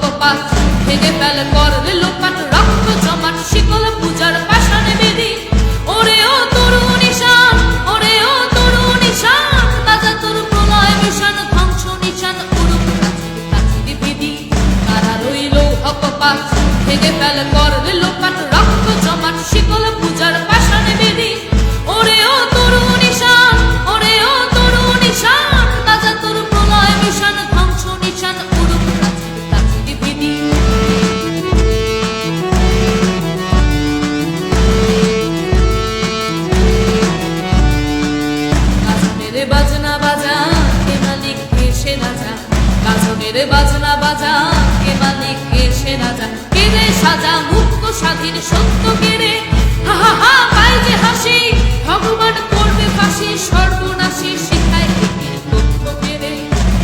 হকপাত ভেঙে ফেল করলে লোপাট রক্ত জমাট, শিকল পূজার পাশানে বেদি ওরে ও তরু নিশান ওরে ও তরু নিশান তাজা তোর প্রলয় মিশন, ধ্বংস নিশান উড়ুক কাছির কাছির রইল হকপাত ভেঙে ফেল করলে গাজনের বাজনা বাজা, কে মালিক, কে সে রাজা গাজনের বাজনা বাজা, কে মালিক, কে সে রাজা কে রে সাজা, মুক্ত, স্বাধীন, সত্য কে রে হা হা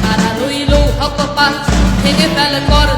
তারা রইল হকপাত, ভেঙে ফেল করবে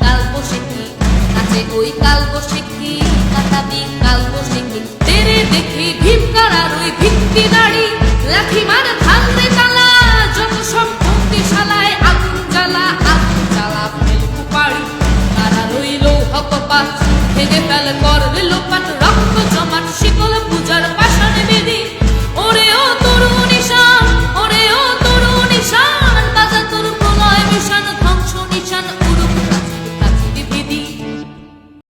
ওই কাল তেরে দেখি ভীম কারার ওই ভিত্তি দাড়ি, লাঠি মার ধান্দে তালা যত সব ভক্তি শালায় আগুন জ্বালা আগুন জ্বালা, ফেল কুপাড়ি। ওই লৌহ ভেঙে